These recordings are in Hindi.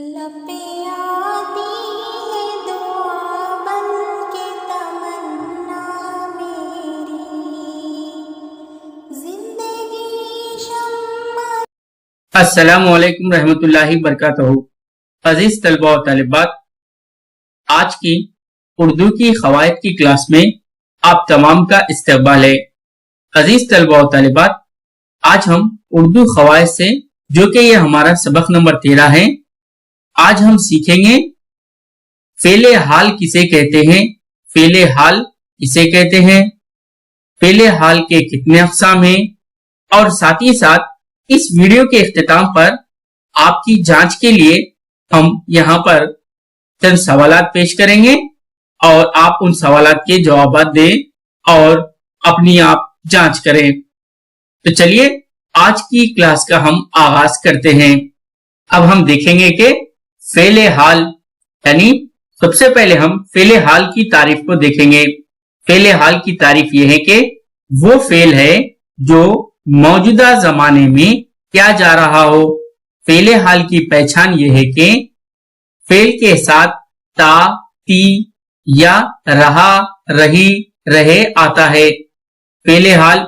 है शम्मा रहमतुल्लाहि बरकातहू। अज़ीज़ तलबा और तलबात, आज की उर्दू की खवायद की क्लास में आप तमाम का इस्तेबाल है। अज़ीज़ तलबा और तलबात, आज हम उर्दू खवायद से, जो कि ये हमारा सबक नंबर तेरह है आज हम सीखेंगे, फेले हाल किसे कहते हैं? फेले हाल किसे कहते हैं? फेले हाल के कितने अकसाम हैं? और साथ ही साथ, इस वीडियो के अख्ताम पर आपकी जाँच के लिए हम यहाँ पर चंद सवाल पेश करेंगे और आप उन सवाल के जवाब दें और अपनी आप जाँच करें। तो चलिए, आज की क्लास का हम आगाज़ करते हैं। अब हम देखेंगे कि फेले हाल, यानी सबसे पहले हम फेले हाल की तारीफ़ को देखेंगे। फेले हाल की तारीफ़ यह है कि वो फेल है जो मौजूदा जमाने में क्या जा रहा हो। फेले हाल की पहचान यह है कि फेल के साथ ता, ती या रहा, रही, रहे आता है। फेले हाल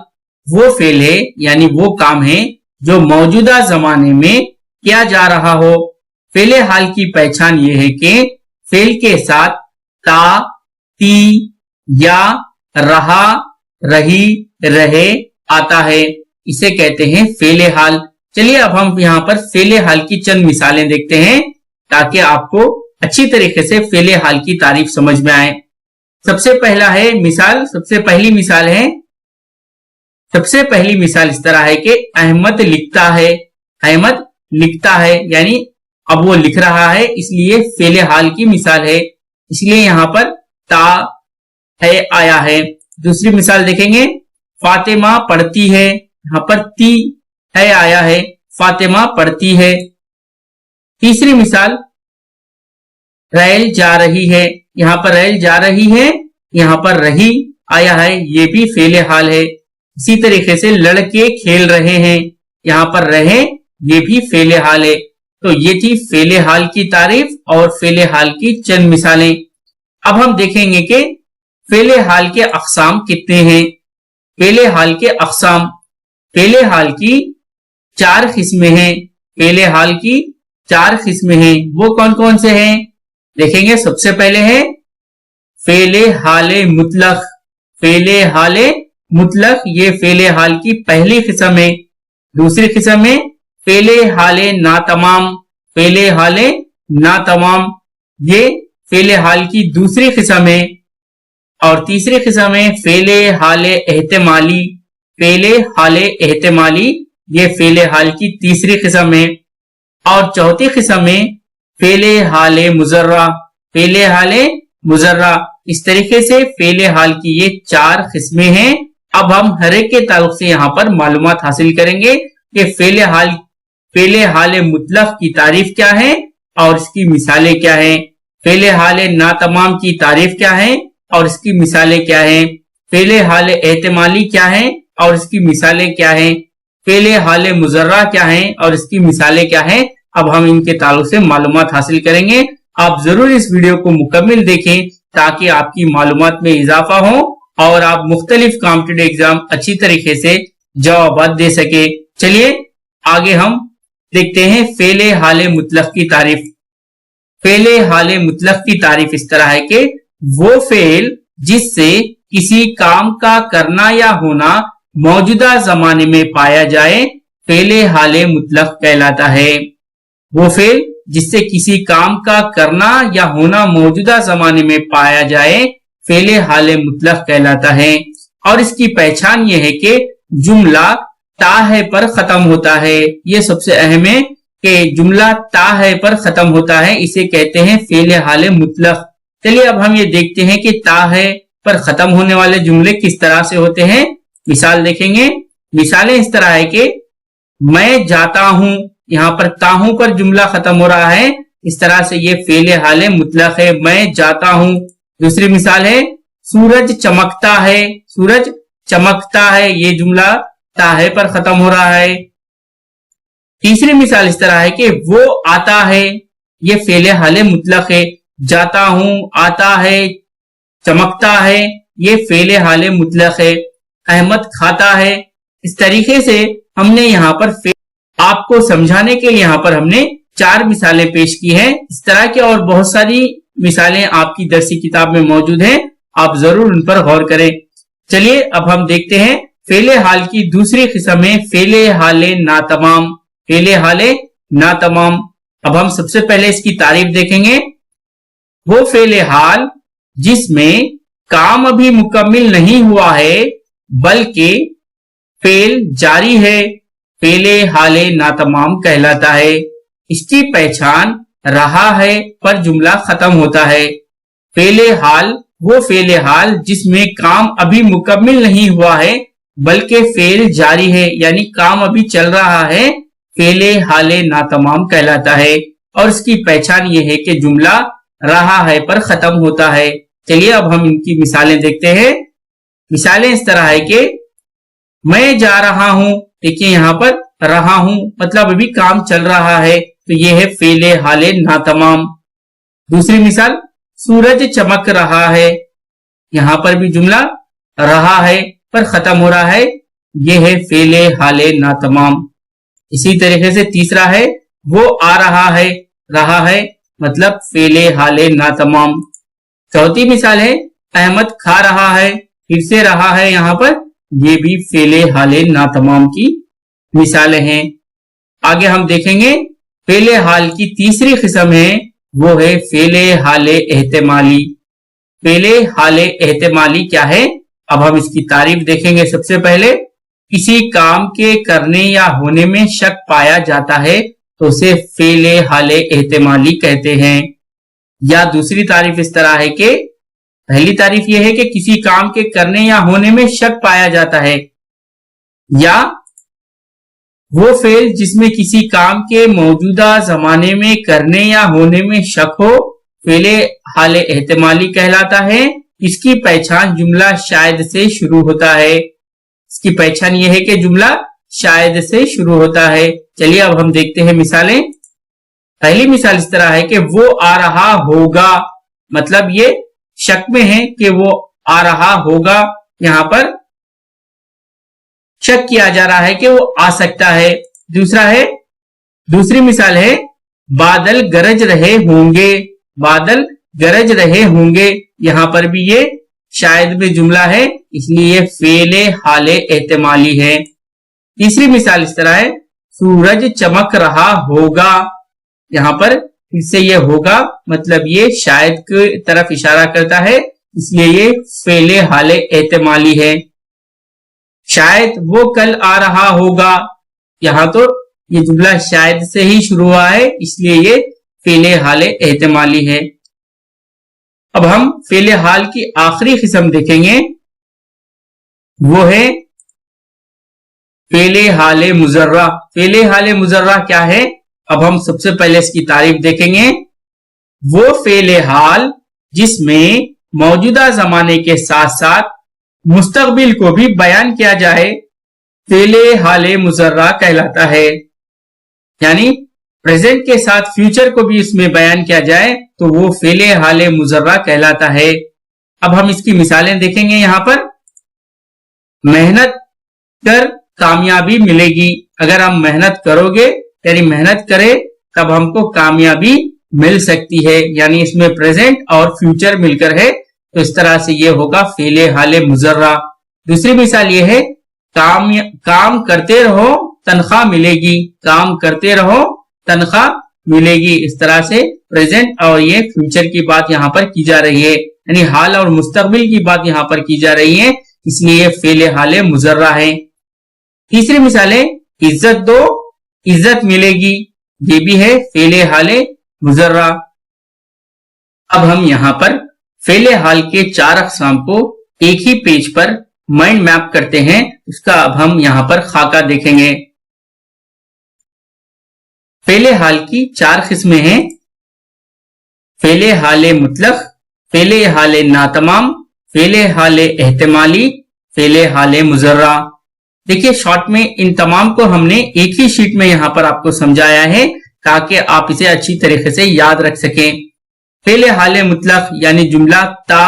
वो फेल है, यानी वो काम है जो मौजूदा जमाने में किया जा रहा हो। फेले हाल की पहचान ये है कि फेल के साथ ता, ती, या, रहा, रही, रहे आता है। इसे कहते हैं फेले हाल। चलिए अब हम यहाँ पर फेले हाल की चंद मिसालें देखते हैं ताकि आपको अच्छी तरीके से फेले हाल की तारीफ़ समझ में आए। सबसे पहला है मिसाल। सबसे पहली मिसाल है, सबसे पहली मिसाल इस तरह है कि अहमद लिखता है। अहमद लिखता है, यानी अब वो लिख रहा है, इसलिए फेले हाल की मिसाल है। इसलिए यहाँ पर ता है, आया है। दूसरी मिसाल देखेंगे। फातिमा पढ़ती है। यहाँ पर ती है, आया है। फातिमा पढ़ती है। तीसरी मिसाल, रेल जा रही है। यहाँ पर रेल जा रही है, यहाँ पर रही, आया है। ये भी फेले हाल है। इसी तरीके से लड़के खेल रहे हैं। यहाँ पर रहे, ये भी फेले हाल है। तो ये थी फेले हाल की तारीफ़ और फेले हाल की चंद मिसालें। अब हम देखेंगे कि फेले हाल के अकसाम कितने हैं। फेले हाल के अकसाम, फेले हाल की चार किस्में हैं। फेले हाल की चार किस्में हैं। वो कौन कौन से हैं? देखेंगे, सबसे पहले है फेले हाल मुतलक फेले हाल मुतलक ये फेले हाल की पहली किस्म है। दूसरी किस्म है फेले हाले ना तमाम फेले हाले ना तमाम। ये फेले हाल की दूसरी किस्म है और तीसरी किस्म है फेले हाले एहतमाली। फेले हाले एहतमाली, ये फेले हाल की तीसरी किस्म है। और चौथी किस्म है फेले हाले मुजर्रा। फेले हाले मुजर्रा। इस तरीके से फेले हाल की ये चार किस्में हैं। अब हम हर एक के ताल्लुक से यहाँ पर मालूम हासिल करेंगे कि फेले हाल फेले हाल मुतलफ की तारीफ़ क्या है और इसकी मिसालें क्या है? फेले हाल ना तमाम की तारीफ़ क्या है और इसकी मिसालें क्या है? फेले हाल एहतमाली क्या है और इसकी मिसालें क्या है? फेले हाल मुजर्रा क्या है और इसकी मिसालें क्या है? अब हम इनके ताल्लुक से मालूम हासिल करेंगे। आप ज़रूर इस वीडियो को मुकम्मल देखें ताकि आपकी मालूम में इजाफा हो और आप मुख्तलिफ़ कॉम्पिटेटिव एग्ज़ाम अच्छी तरीके से जवाब दे सके। चलिए, आगे हम देखते हैं, फेले हाल मुतलक की तारीफ़। फेले हाल मुतलक की तारीफ़ इस तरह है कि वो फेल जिससे किसी काम का करना या होना मौजूदा जमाने में पाया जाए, फेले हाल मुतलक कहलाता है। वो फेल जिससे किसी काम का करना या होना मौजूदा जमाने में पाया जाए, फेले हाल मुतलक कहलाता है। और इसकी पहचान यह है कि जुमला ता है पर खत्म होता है। ये सबसे अहम है कि जुमला ता है पर खत्म होता है, इसे कहते हैं फेले हाल मुतलक चलिए अब हम ये देखते हैं कि ता है पर खत्म होने वाले जुमले किस तरह से होते हैं। मिसाल देखेंगे। मिसालें इस तरह है कि मैं जाता हूँ, यहाँ पर ताहू पर जुमला खत्म हो रहा है। इस तरह से ये फेले हाल मुतलक है, मैं जाता हूँ। दूसरी मिसाल है, सूरज चमकता है। सूरज चमकता है, ये जुमला ताहे पर खत्म हो रहा है। तीसरी मिसाल इस तरह है कि वो आता है, ये फेले हाले मुतलक है। जाता हूँ, आता है, चमकता है, ये फेले हाले मुतलक है। अहमद खाता है। इस तरीके से हमने यहाँ पर आपको समझाने के लिए यहाँ पर हमने चार मिसालें पेश की हैं। इस तरह की और बहुत सारी मिसालें आपकी दरसी किताब में मौजूद हैं। आप ज़रूर उन पर गौर करें। चलिए, अब हम देखते हैं फेले हाल की दूसरी किस्म है फेले हाले ना तमाम फेले हाले ना तमाम। अब हम सबसे पहले इसकी तारीफ़ देखेंगे। वो फेले हाल जिसमें काम अभी मुकम्मिल नहीं हुआ है, बल्कि फेल जारी है फेले हाले नातमाम कहलाता है। इसकी पहचान रहा है, पर जुमला खत्म होता है। फेले हाल वो फेले हाल जिसमें काम अभी मुकम्मिल नहीं हुआ है बल्कि फेल जारी है, यानी काम अभी चल रहा है, फेले हाले ना तमाम कहलाता है। और इसकी पहचान ये है कि जुमला रहा है पर खत्म होता है। चलिए अब हम इनकी मिसालें देखते हैं। मिसालें इस तरह है कि मैं जा रहा हूँ, देखिए यहाँ पर रहा हूँ मतलब अभी काम चल रहा है तो ये है फेले हाले ना तमाम। दूसरी मिसाल, सूरज चमक रहा है, यहाँ पर भी जुमला रहा है पर खत्म हो रहा है, ये है फेले हाले ना तमाम। इसी तरीके से तीसरा है, वो आ रहा है रहा है मतलब फेले हाले ना तमाम। चौथी मिसाल है, अहमद खा रहा है, फिर से रहा है यहाँ पर, ये भी फेले हाले नातमाम की मिसालें हैं। आगे हम देखेंगे, फेले हाल की तीसरी किस्म है, वो है फेले हाले एहतमाली। फेले हाले एहतमाली क्या है? अब हम इसकी तारीफ़ देखेंगे सबसे पहले। किसी काम के करने या होने में शक पाया जाता है तो उसे फेले हाले एहतमाली कहते हैं। या दूसरी तारीफ़ इस तरह है कि, पहली तारीफ़ यह है कि किसी काम के करने या होने में शक पाया जाता है। या, वो फेल जिसमें किसी काम के मौजूदा जमाने में करने या होने में शक हो, फेले हाले एहतमाली कहलाता है। इसकी पहचान जुमला शायद से शुरू होता है। इसकी पहचान यह है कि जुमला शायद से शुरू होता है। चलिए अब हम देखते हैं मिसालें। पहली मिसाल इस तरह है कि वो आ रहा होगा। मतलब ये शक में है कि वो आ रहा होगा। यहाँ पर शक किया जा रहा है कि वो आ सकता है। दूसरा है, दूसरी मिसाल है, बादल गरज रहे होंगे। बादल गरज रहे होंगे। यहाँ पर भी ये शायद में जुमला है, इसलिए ये फेले हाले एहतमाली है। तीसरी मिसाल इस तरह है, सूरज चमक रहा होगा। यहाँ पर फिर से ये होगा मतलब ये शायद की तरफ़ इशारा करता है, इसलिए ये फेले हाले एहतमाली है। शायद वो कल आ रहा होगा। यहाँ तो ये जुमला शायद से ही शुरू हुआ है, इसलिए ये फेले हाले एहतमाली है। अब हम फेले हाल की आखिरी किस्म देखेंगे। वो है फेले हाले मुजर्रा फेले हाल मुजर्रा क्या है? अब हम सबसे पहले इसकी तारीफ़ देखेंगे। वो फेले हाल जिसमें मौजूदा जमाने के साथ साथ मुस्तकबिल को भी बयान किया जाए, फेले हाले मुजर्रा कहलाता है। यानी प्रेजेंट के साथ फ्यूचर को भी इसमें बयान किया जाए। तो वो फेले हाले मुजर्रा कहलाता है। अब हम इसकी मिसालें देखेंगे यहाँ पर। मेहनत कर कामयाबी मिलेगी। अगर हम मेहनत करोगे, यानी मेहनत करें, तब हमको कामयाबी मिल सकती है। यानी इसमें प्रेजेंट और फ्यूचर मिलकर है। तो इस तरह से ये होगा फेले हाले मुजर्रा। दूसरी मिसाल ये है, काम काम करते रहो, तनख्वाह मिलेगी। काम करते रहो, तनख्वाह मिलेगी। इस तरह से प्रेजेंट और ये फ्यूचर की बात यहाँ पर की जा रही है। यानी हाल और मुस्तकबिल की बात यहाँ पर की जा रही है। इसलिए फेले हाले मुजर्रा है। तीसरी मिसाल है, इज़्ज़त दो, इज़्ज़त मिलेगी। ये भी है फेले हाले मुजर्रा। अब हम यहाँ पर फेले हाल के चार अकसाम को एक ही पेज पर माइंड मैप करते हैं। उसका अब हम यहाँ पर खाका देखेंगे। फेले हाल की चार किस्में हैं। फेले हाले मुतलक फेले हाले नातमाम, फेले हाले एहतमाली, फेले हाले मुजर्रा। देखिए शॉर्ट में इन तमाम को हमने एक ही शीट में यहाँ पर आपको समझाया है, ताकि आप इसे अच्छी तरीके से याद रख सकें। फेले हाल मुतलक यानी जुमला ता,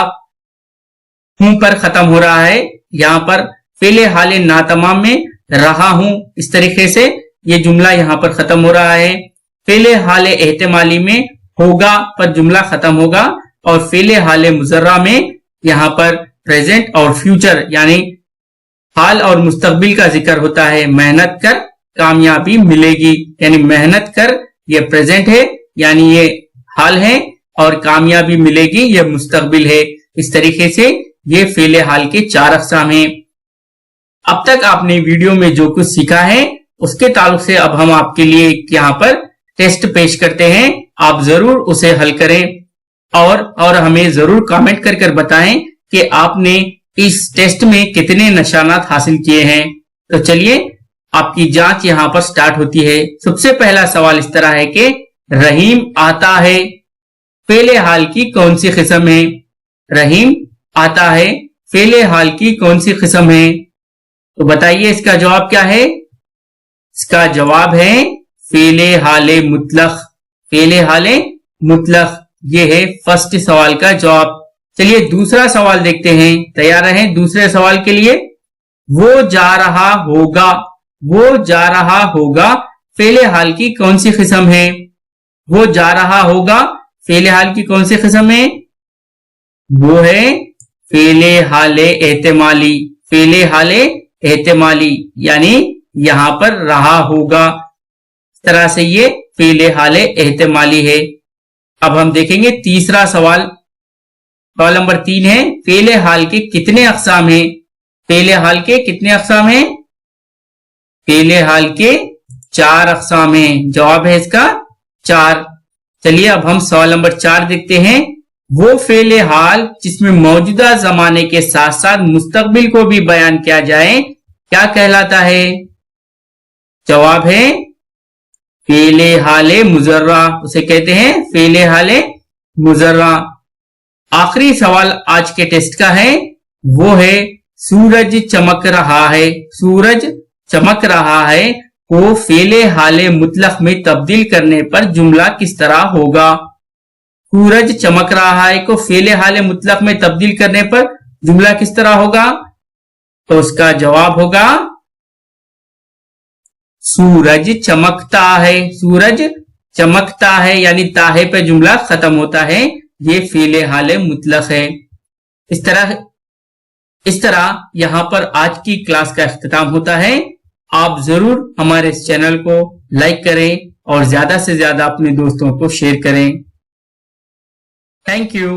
हूँ पर खत्म हो रहा है। यहाँ पर फेले हाल नातमाम में रहा हूँ, इस तरीके से ये जुमला यहाँ पर खत्म हो रहा है। फेले हाल एहतमाली में होगा, पर जुमला खत्म होगा और फेले हाल मुजर्रा में यहाँ पर प्रेजेंट और फ्यूचर यानी हाल और मुस्तबिल का ज़िक्र होता है। मेहनत कर कामयाबी मिलेगी, यानी मेहनत कर ये प्रेजेंट है, यानी ये हाल है और कामयाबी मिलेगी, ये मुस्तबिल है। इस तरीके से ये फेले हाल के चार अकसाम हैं। अब तक आपने वीडियो में जो कुछ सीखा है, उसके ताल्लुक से अब हम आपके लिए यहाँ पर टेस्ट पेश करते हैं। आप ज़रूर उसे हल करें और और हमें ज़रूर कमेंट कर कर बताएँ कि आपने इस टेस्ट में कितने निशानात हासिल किए हैं। तो चलिए, आपकी जाँच यहाँ पर स्टार्ट होती है। सबसे पहला सवाल इस तरह है कि, रहीम आता है, फेले हाल की कौन सी किस्म है? रहीम आता है, फेले हाल की कौन सी किस्म है? तो बताइए इसका जवाब क्या है? इसका जवाब है, फेले हाले मुतलक फेले हाले मुतलक। ये है फ़र्स्ट सवाल का जवाब। चलिए दूसरा सवाल देखते हैं। तैयार रहें दूसरे सवाल के लिए। वो जा रहा होगा। वो जा रहा होगा। फेले हाल की कौन सी किस्म है? वो जा रहा होगा। फेले हाल की कौन सी किस्म है? वो है फेले हाले एहतमाली। फेले हाले एहतमाली, यानी यहाँ पर रहा होगा। इस तरह से ये फेले हाले एहतमाली है। अब हम देखेंगे तीसरा सवाल। सवाल नंबर तीन है फेले हाल के कितने अकसाम हैं? फेले हाल के कितने अकसाम हैं? फेले हाल के चार अकसाम हैं। जवाब है इसका चार। चलिए अब हम सवाल नंबर चार देखते हैं। वो फेले हाल जिसमें मौजूदा जमाने के साथ साथ मुस्तकबिल को भी बयान किया जाए, क्या कहलाता है? जवाब है फेले हाले मुजर्रा, उसे कहते हैं फेले हाले मुजर्रा। आखिरी सवाल आज के टेस्ट का है, वो है, सूरज चमक रहा है, सूरज चमक रहा है, को फेले हाले मुतलक में तब्दील करने पर जुमला किस तरह होगा? सूरज चमक रहा है, को फेले हाले मुतलक में तब्दील करने पर जुमला किस तरह होगा? तो उसका जवाब होगा सूरज चमकता है। सूरज चमकता है, यानी ताहे पे जुमला खत्म होता है। ये फेले हाल मुतलक है। इस तरह इस तरह यहाँ पर आज की क्लास का अख्ताम होता है। आप ज़रूर हमारे इस चैनल को लाइक करें और ज़्यादा से ज़्यादा अपने दोस्तों को शेयर करें। Thank you.